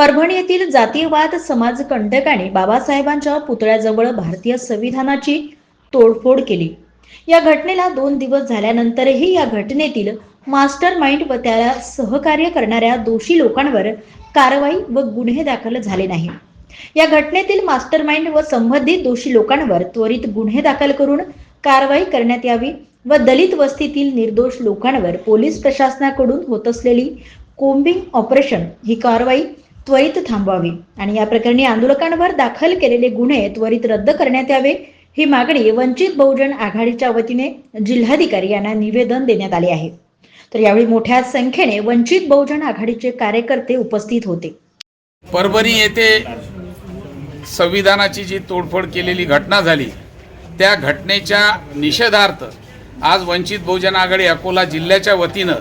परभणी येथील जातीयवाद समाज कंटकाने बाबासाहेबांच्या पुतळ्याजवळ भारतीय संविधानाची तोडफोड केली. या घटनेला दोन दिवस झाल्यानंतरही या घटनेतील मास्टर माइंड व त्याला सहकार्य करणाऱ्या दोषी लोकांवर कारवाई व गुन्हे दाखल झाले नाही. या घटनेतील मास्टर माइंड व संबंधित दोषी लोकांवर त्वरित गुन्हे दाखल करून कारवाई करण्यात यावी व दलित वस्तीतील निर्दोष लोकांवर पोलीस प्रशासनाकडून होत असलेली कोम्बिंग ऑपरेशन ही कारवाई त्वरित थांबवावी. आणि या प्रकरणी आंदोलकांवर दाखल केलेले गुन्हे त्वरित रद्द करण्यात यावे ही मागणी वंचित बहुजन आघाडीच्या वतीने जिल्हाधिकारी यांना निवेदन देण्यात आले आहे. तर यावेळी मोठ्या संख्येने वंचित बहुजन आघाडीचे कार्यकर्ते उपस्थित होते. परभणी येथे संविधानाची जी तोडफोड केलेली घटना झाली त्या घटनेच्या निषेधार्थ आज वंचित बहुजन आघाडी अकोला जिल्ह्याच्या वतीनं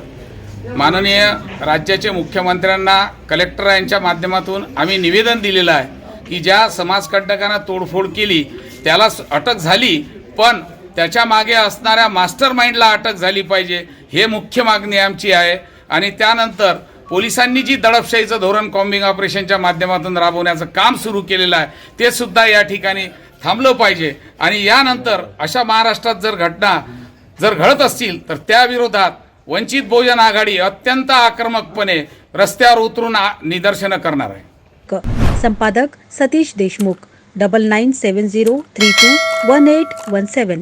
माननीय राज्याचे मुख्यमंत्र्यांना कलेक्टर यांच्या माध्यमातून आम्ही निवेदन दिलेलं आहे की ज्या समाजकंटकांना तोडफोड केली त्याला अटक झाली पण त्याच्यामागे असणाऱ्या मास्टर माइंडला अटक झाली पाहिजे हे मुख्य मागणी आमची आहे. आणि त्यानंतर पोलिसांनी जी दडपशाहीचं धोरण कॉम्बिंग ऑपरेशनच्या माध्यमातून राबवण्याचं काम सुरू केलेलं आहे ते सुद्धा या ठिकाणी थांबलं पाहिजे. आणि यानंतर अशा महाराष्ट्रात जर घटना जर घडत असतील तर त्याविरोधात वंचित बहुजन आघाडी अत्यंत आक्रमकपणे रस्त्यावर उतरून निदर्शनं करणार आहे. क- संपादक Satish Deshmukh double nine seven zero three two one eight one seven